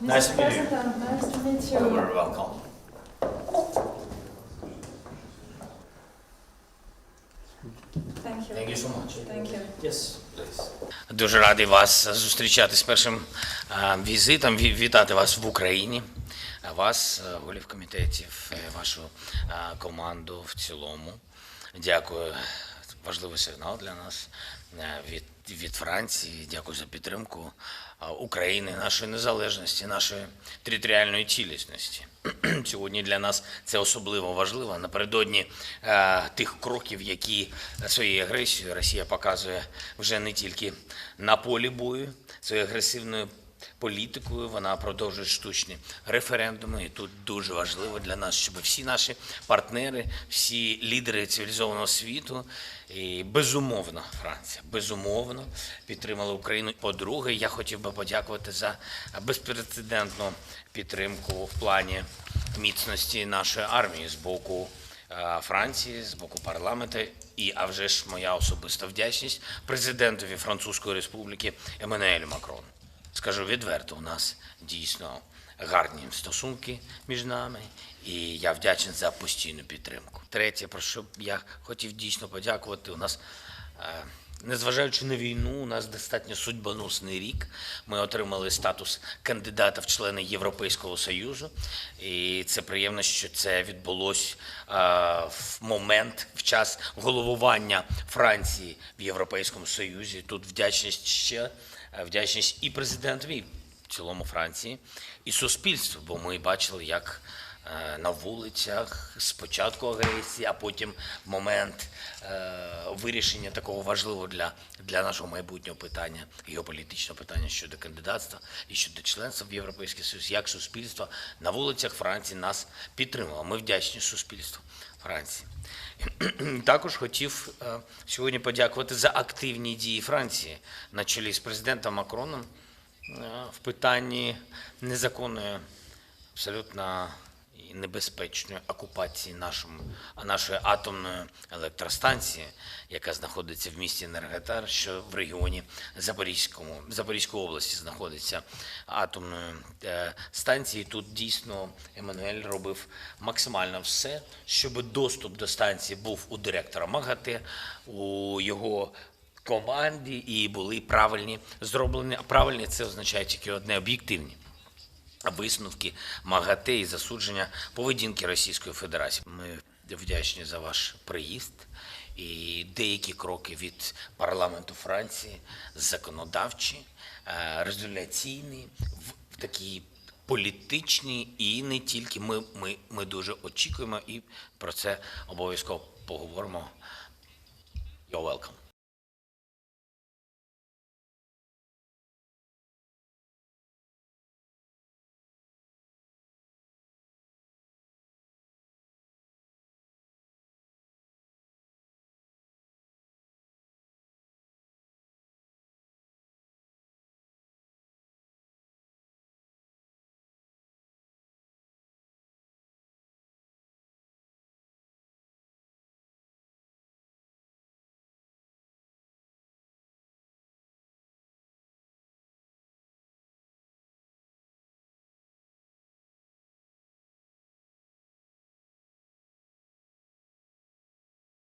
Nice to meet you. President, nice to meet you. You're welcome. Thank you. Thank you so much. Thank you. Yes, please. Дуже радий вас зустрічати з першим е, візитом, вітати вас в Україні, вас, е, голів комітетів, е, вашу е, команду в цілому. Дякую. Важливий сигнал для нас е, від, від Франції. Дякую за підтримку України, нашої незалежності, нашої територіальної цілісності. Сьогодні для нас це особливо важливо. Напередодні е, тих кроків, які своєю агресією Росія показує вже не тільки на полі бою, своєю агресивною політикою. Вона продовжує штучні референдуми. І тут дуже важливо для нас, щоб всі наші партнери, всі лідери цивілізованого світу, і безумовно, Франція, безумовно підтримали Україну. По-друге, я хотів би подякувати за безпрецедентну підтримку в плані міцності нашої армії з боку е, Франції, з боку парламенту. І, а вже ж моя особиста вдячність президентові Французької Республіки Еммануелю Макрону. Скажу відверто, у нас дійсно гарні стосунки між нами, і я вдячний за постійну підтримку. Третє, про що я хотів дійсно подякувати, у нас. Незважаючи на війну, у нас достатньо судьбоносний рік. Ми отримали статус кандидата в члени Європейського Союзу, і це приємно, що це відбулось е, в момент, в час головування Франції в Європейському Союзі. Тут вдячність ще вдячність і президентові, в цілому Франції, і суспільству, бо ми бачили, як на вулицях спочатку агресії, а потім момент е, вирішення такого важливого для, для нашого майбутнього питання, геополітичного питання щодо кандидатства і щодо членства в Європейський Союз, як суспільство на вулицях Франції нас підтримало. Ми вдячні суспільству Франції. Також хотів е, сьогодні подякувати за активні дії Франції на чолі з президентом Макроном е, в питанні незаконної, абсолютно небезпечної окупації нашому, нашої атомної електростанції, яка знаходиться в місті Енерготар, що в регіоні Запорізькому, Запорізької області знаходиться атомною е, станції. Тут дійсно Еммануель робив максимально все, щоб доступ до станції був у директора МАГАТЕ, у його команді і були правильні зроблені. А правильні це означає тільки одне об'єктивні висновки МАГАТЕ і засудження поведінки Російської Федерації. Ми вдячні за ваш приїзд і деякі кроки від парламенту Франції, законодавчі, е, резоляційні, в такій політичній і не тільки. Ми, ми, ми дуже очікуємо і про це обов'язково поговоримо. You're welcome.